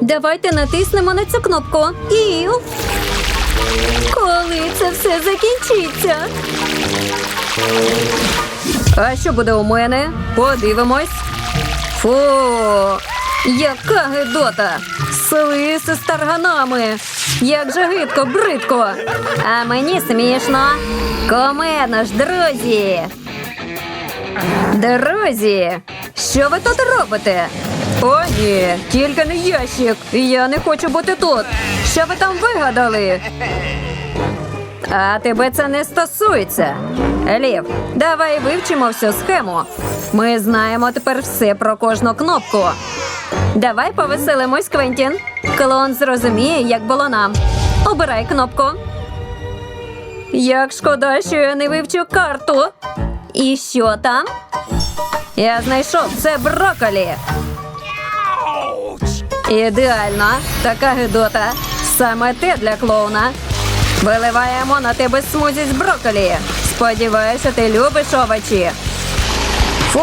Давайте натиснемо на цю кнопку. І. Коли це все закінчиться? А що буде у мене? Подивимось. Фу, яка гидота! Слиси з тарганами. Як же гидко, бридко. А мені смішно. Комедно ж, друзі. Друзі, що ви тут робите? О, ні, тільки не ящик. Я не хочу бути тут. Що ви там вигадали? А тебе це не стосується. Лів, давай вивчимо всю схему. Ми знаємо тепер все про кожну кнопку. Давай повеселимось, Квентін. Клон зрозуміє, як було нам. Обирай кнопку. Як шкода, що я не вивчу карту. І що там? Я знайшов це броколі. Ідеально, така гидота. Саме те для клоуна. Виливаємо на тебе смузі з брокколі. Сподіваюся, ти любиш овочі. Фу!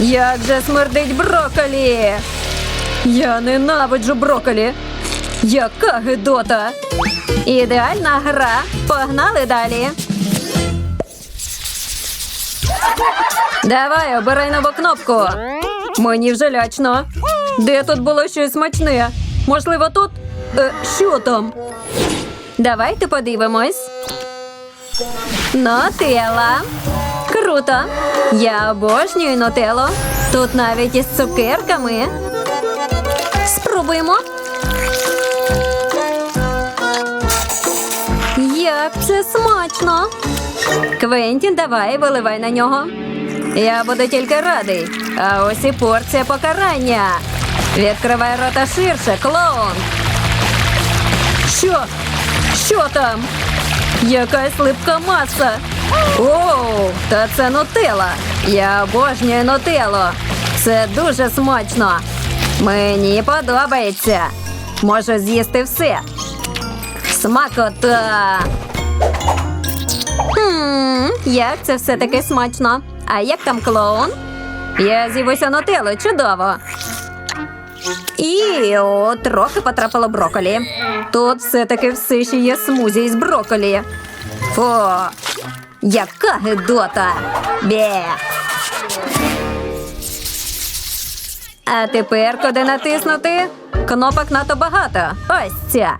Як же смердить брокколі! Я ненавиджу брокколі. Яка гидота! Ідеальна гра. Погнали далі. Давай, обирай нову кнопку. Мені вже лячно. Де тут було щось смачне? Можливо, тут? Е, що там? Давайте подивимось. Нотела. Круто. Я обожнюю нотело. Тут навіть із цукерками. Спробуємо. Як це смачно. Квентін, давай виливай на нього. Я буду тільки радий. А ось і порція покарання. Відкривай рота ширше, клоун. Що? Що там? Якась липка маса. Оу, та це нутелла. Я обожнюю нутеллу. Це дуже смачно. Мені подобається. Можу з'їсти все. Смакота. Хм, як це все таки смачно. А як там клоун? Я з'ївуся нутеллу, чудово. І о, трохи потрапило броколі. Тут все-таки все ще є смузі із броколі. Фу, яка гидота. Бе. А тепер куди натиснути? Кнопок надто багато. Ось ця.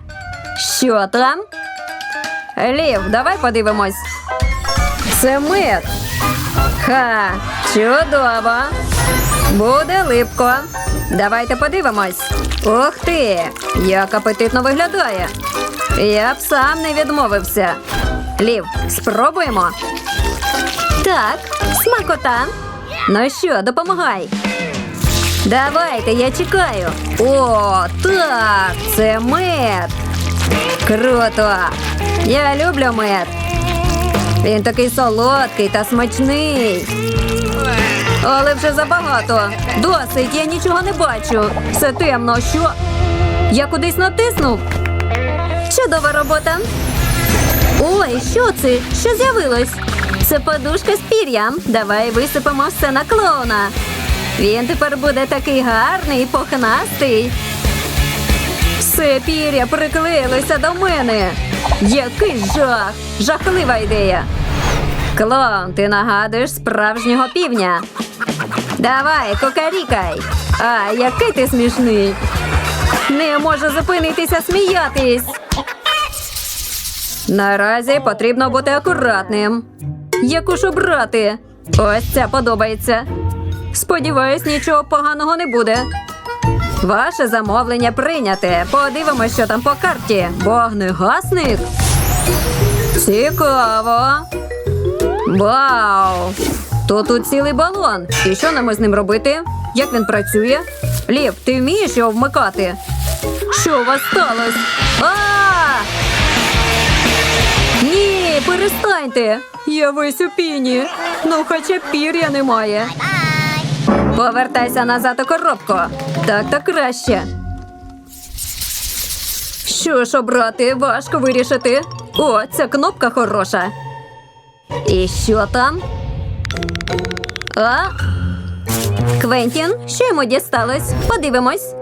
Що там? Лів, давай подивимось. Це мед. Ха, чудово. Буде липко. Давайте подивимось. Ух ти! Як апетитно виглядає. Я б сам не відмовився. Лів, спробуємо. Так, смакота. Ну що, допомагай. Давайте, я чекаю. О, так, це мед. Круто! Я люблю мед. Він такий солодкий та смачний. Але вже забагато. Досить, я нічого не бачу. Все темно. Що? Я кудись натиснув. Чудова робота. Ой, що це? Що з'явилось? Це подушка з пір'ям. Давай висипемо все на клоуна. Він тепер буде такий гарний і пухнастий. Все пір'я приклеїлося до мене. Який жах! Жахлива ідея. Клоун, ти нагадуєш справжнього півня. Давай, кокарікай. А, який ти смішний. Не можу зупинитися сміятись. Наразі потрібно бути акуратним. Яку ж обрати? Ось ця подобається. Сподіваюсь, нічого поганого не буде. Ваше замовлення прийняте. Подивимось, що там по карті. Вогнегасник. Цікаво. Вау! То тут цілий балон. І що нам із ним робити? Як він працює? Лів, ти вмієш його вмикати? Що у вас сталося? А! Ні, перестаньте. Я весь у піні. Ну, хоча пір'я немає. Повертайся назад у коробку. Так то краще. Що ж обрати, важко вирішити. О, ця кнопка хороша. І що там? А? Квентін, що йому дісталось? Подивимось.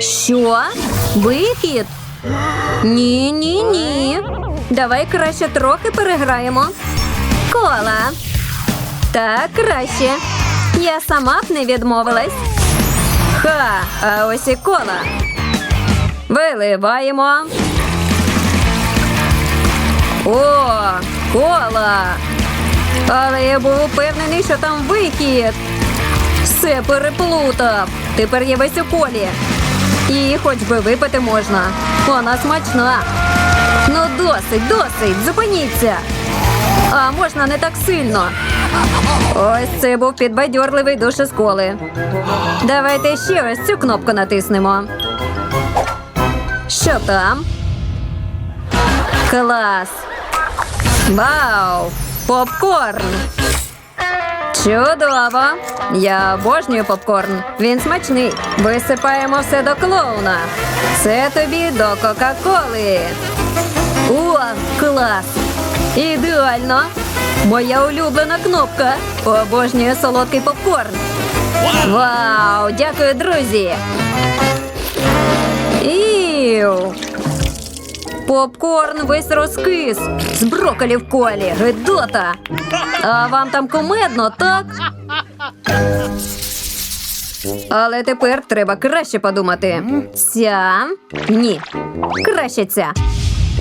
Що? Вихід? Ні, ні, ні. Давай краще трохи переграємо. Кола. Так, краще. Я сама б не відмовилась. Ха, а ось і кола. Виливаємо. О, кола. Але я був упевнений, що там вихід. Все переплутав. Тепер я весь у колі. Її хоч би випити можна. Вона смачна. Ну, досить, досить, зупиніться. А можна не так сильно. Ось це був підбадьорливий душ із коли. Давайте ще ось цю кнопку натиснемо. Що там? Клас. Вау! Попкорн! Чудово! Я обожнюю попкорн. Він смачний. Висипаємо все до клоуна. Це тобі до Кока-Коли. О, клас! Ідеально! Моя улюблена кнопка. Обожнюю солодкий попкорн. Вау! Дякую, друзі! Попкорн весь розкис з броколі в колі. Гидота. А вам там кумедно, так? Але тепер треба краще подумати. Ця. Ні. Краще ця.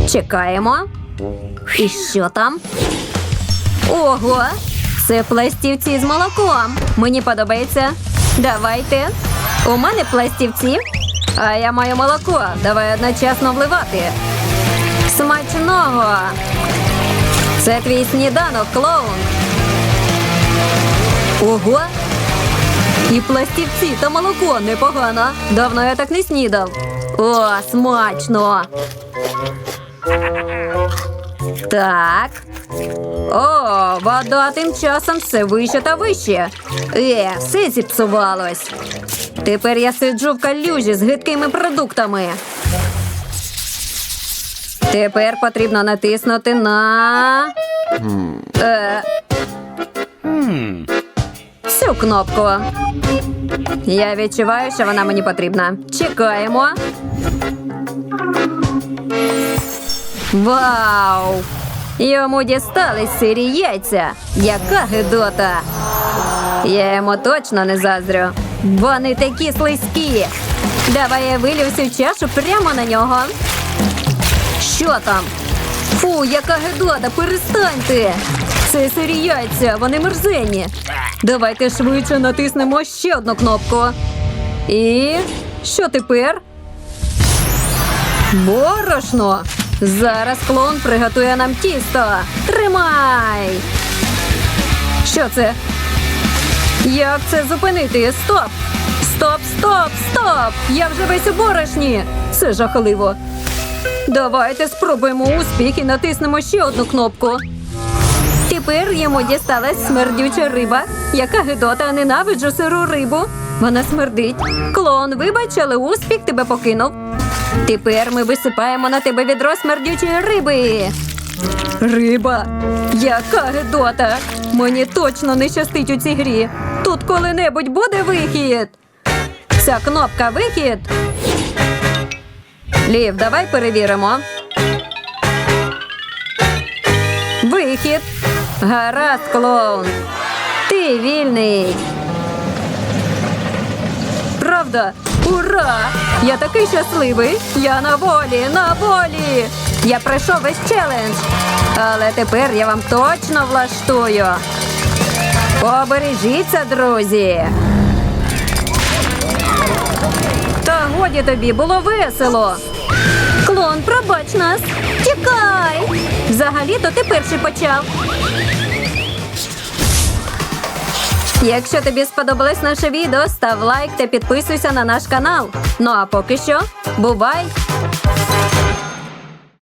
Чекаємо. І що там? Ого! Це пластівці з молоком. Мені подобається. Давайте. У мене пластівці, а я маю молоко. Давай одночасно вливати. Смачного! Це твій сніданок, клоун. Ого! І пластівці та молоко непогано. Давно я так не снідав. О, смачно. Так. О, вода тим часом все вище та вище. Е, все зіпсувалось. Тепер я сиджу в калюжі з гидкими продуктами. Тепер потрібно натиснути на. Е... Цю кнопку. Я відчуваю, що вона мені потрібна. Чекаємо. Вау! Йому дістались сирі яйця. Яка гидота! Я йому точно не заздрю. Вони такі слизькі. Давай я вилю всю чашу прямо на нього. Що там? Фу, яка гидота, перестаньте! Це сирі вони мерзенні. Давайте швидше натиснемо ще одну кнопку. І що тепер? Борошно. Зараз клоун приготує нам тісто. Тримай. Що це? Як це зупинити? Стоп! Стоп, стоп, стоп! Я вже весь у борошні. Це жахливо. Давайте спробуємо успіх і натиснемо ще одну кнопку. Тепер йому дісталась смердюча риба. Яка гидота, ненавиджу сиру рибу. Вона смердить. Клоун, вибач, але успіх тебе покинув. Тепер ми висипаємо на тебе відро смердючої риби. Риба. Яка гидота. Мені точно не щастить у цій грі. Тут коли-небудь буде вихід. Ця кнопка вихід. Лів, давай перевіримо. Вихід. Гаразд, клоун. Ти вільний. Правда? Ура! Я такий щасливий. Я на волі, на волі. Я пройшов весь челендж. Але тепер я вам точно влаштую. Побережіться, друзі. Та годі тобі було весело. Клон, пробач нас. Тікай. Взагалі-то ти перший почав. Якщо тобі сподобалось наше відео, став лайк та підписуйся на наш канал. Ну а поки що, бувай!